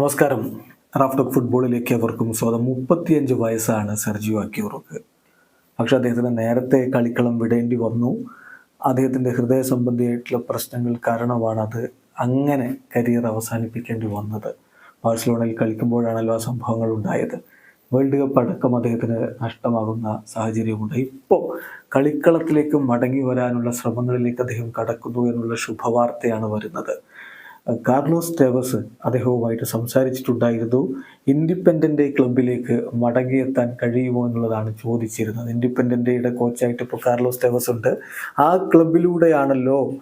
നമസ്കാരം. റാഫ്റ്റോക്ക് ഫുട്ബോളിലേക്ക് അവർക്കും സ്വാഗതം. മുപ്പത്തിയഞ്ച് വയസ്സാണ് സെർജിയോ അക്യൂറോക്ക്. പക്ഷെ അദ്ദേഹത്തിന് നേരത്തെ കളിക്കളം വിടേണ്ടി വന്നു. അദ്ദേഹത്തിന്റെ ഹൃദയ സംബന്ധിയായിട്ടുള്ള പ്രശ്നങ്ങൾ കാരണമാണ് അത് അങ്ങനെ കരിയർ അവസാനിപ്പിക്കേണ്ടി വന്നത്. ബാഴ്സലോണയിൽ കളിക്കുമ്പോഴാണല്ലോ ആ സംഭവങ്ങൾ ഉണ്ടായത്. വേൾഡ് കപ്പ് അടക്കം അദ്ദേഹത്തിന് നഷ്ടമാകുന്ന സാഹചര്യമുണ്ട്. ഇപ്പോൾ കളിക്കളത്തിലേക്ക് മടങ്ങി വരാനുള്ള ശ്രമങ്ങളിലേക്ക് അദ്ദേഹം കടക്കുന്നു എന്നുള്ള ശുഭവാർത്തയാണ് വരുന്നത്. കാർലോസ് ടേവസ് അദ്ദേഹവുമായിട്ട് സംസാരിച്ചിട്ടുണ്ടായിരുന്നു. ഇൻഡിപെൻഡന്റ് ക്ലബിലേക്ക് മടങ്ങിയെത്താൻ കഴിയുമോ എന്നുള്ളതാണ് ചോദിച്ചിരുന്നത്. ഇൻഡിപെൻഡന്റെയുടെ കോച്ചായിട്ട് ഇപ്പോൾ കാർലോസ് ടേവസ് ഉണ്ട്. ആ ക്ലബിലൂടെയാണല്ലോ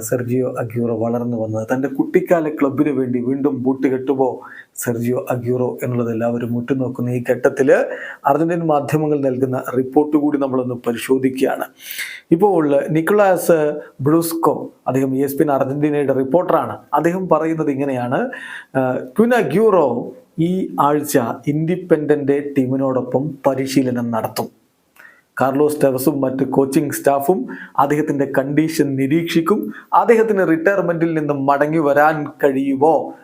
സെർജിയോ അഗ്യൂറോ വളർന്നു വന്നത്. തന്റെ കുട്ടിക്കാല ക്ലബിന് വേണ്ടി വീണ്ടും ബൂട്ട് കെട്ടുമോ സെർജിയോ അഗ്യൂറോ എന്നുള്ളത് എല്ലാവരും ഉറ്റുനോക്കുന്ന. ഈ ഘട്ടത്തിൽ അർജന്റീൻ മാധ്യമങ്ങൾ നൽകുന്ന റിപ്പോർട്ട് കൂടി നമ്മളൊന്ന് പരിശോധിക്കുകയാണ്. ഇപ്പോൾ നിക്കോളാസ് ബ്രൂസ്കോ അദ്ദേഹം ഇ എസ് പിൻ അർജന്റീനയുടെ റിപ്പോർട്ടറാണ്. അദ്ദേഹം പറയുന്നത് ഇങ്ങനെയാണ്. ക്വിൻ അഗ്യൂറോ ഈ ആഴ്ച ഇൻഡിപെൻഡന്റ് ടീമിനോടൊപ്പം പരിശീലനം നടത്തും. കാർലോസ് ടെവസും മറ്റ് കോച്ചിങ് സ്റ്റാഫും അദ്ദേഹത്തിന്റെ കണ്ടീഷൻ നിരീക്ഷിക്കും. അദ്ദേഹത്തിന് റിട്ടയർമെന്റിൽ നിന്ന് മടങ്ങി വരാൻ കഴിയുമോ?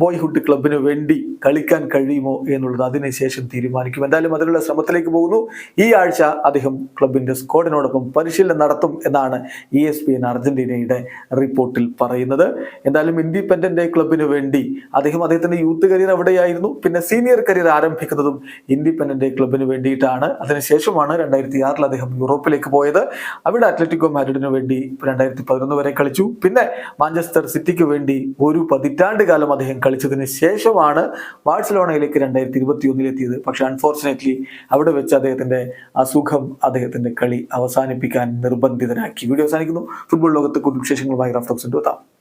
ബോയ്ഹുഡ് ക്ലബിന് വേണ്ടി കളിക്കാൻ കഴിയുമോ എന്നുള്ളത് അതിനുശേഷം തീരുമാനിക്കും. എന്തായാലും അതിനുള്ള ശ്രമത്തിലേക്ക് പോകുന്നു. ഈ ആഴ്ച അദ്ദേഹം ക്ലബിന്റെ സ്ക്വാഡിനോടൊപ്പം പരിശീലനം നടത്തും എന്നാണ് ഇ എസ് പി എൻ അർജന്റീനയുടെ റിപ്പോർട്ടിൽ പറയുന്നത്. എന്തായാലും ഇൻഡിപെൻഡന്റ് ക്ലബിന് വേണ്ടി അദ്ദേഹം അദ്ദേഹത്തിന്റെ യൂത്ത് കരിയർ അവിടെയായിരുന്നു പിന്നെ സീനിയർ കരിയർ ആരംഭിക്കുന്നതും ഇൻഡിപെൻഡന്റ് ക്ലബിന് വേണ്ടിയിട്ടാണ്. അതിനുശേഷമാണ് രണ്ടായിരത്തി ആറിൽ അദ്ദേഹം യൂറോപ്പിലേക്ക് പോയത്. അവിടെ അത്ലറ്റിക്കോ മാഡ്രിഡിന് വേണ്ടി രണ്ടായിരത്തി പതിനൊന്ന് വരെ കളിച്ചു. പിന്നെ മാഞ്ചസ്റ്റർ സിറ്റിക്ക് വേണ്ടി ഒരു പതിറ്റാണ്ട് കാലം അദ്ദേഹം കളിച്ചതിന് ശേഷമാണ് ബാഴ്സലോണയിലേക്ക് രണ്ടായിരത്തി ഇരുപത്തി ഒന്നിലെത്തിയത് പക്ഷെ അൺഫോർച്ചുനേറ്റ്ലി അവിടെ വെച്ച് അദ്ദേഹത്തിന്റെ അസുഖം അദ്ദേഹത്തിന്റെ കളി അവസാനിപ്പിക്കാൻ നിർബന്ധിതനാക്കി. വീഡിയോ അവസാനിക്കുന്നു. ഫുട്ബോൾ ലോകത്തെ കൂടുതൽ വിശേഷങ്ങളുമായി റഫ്റ്റോക്സ് എത്താം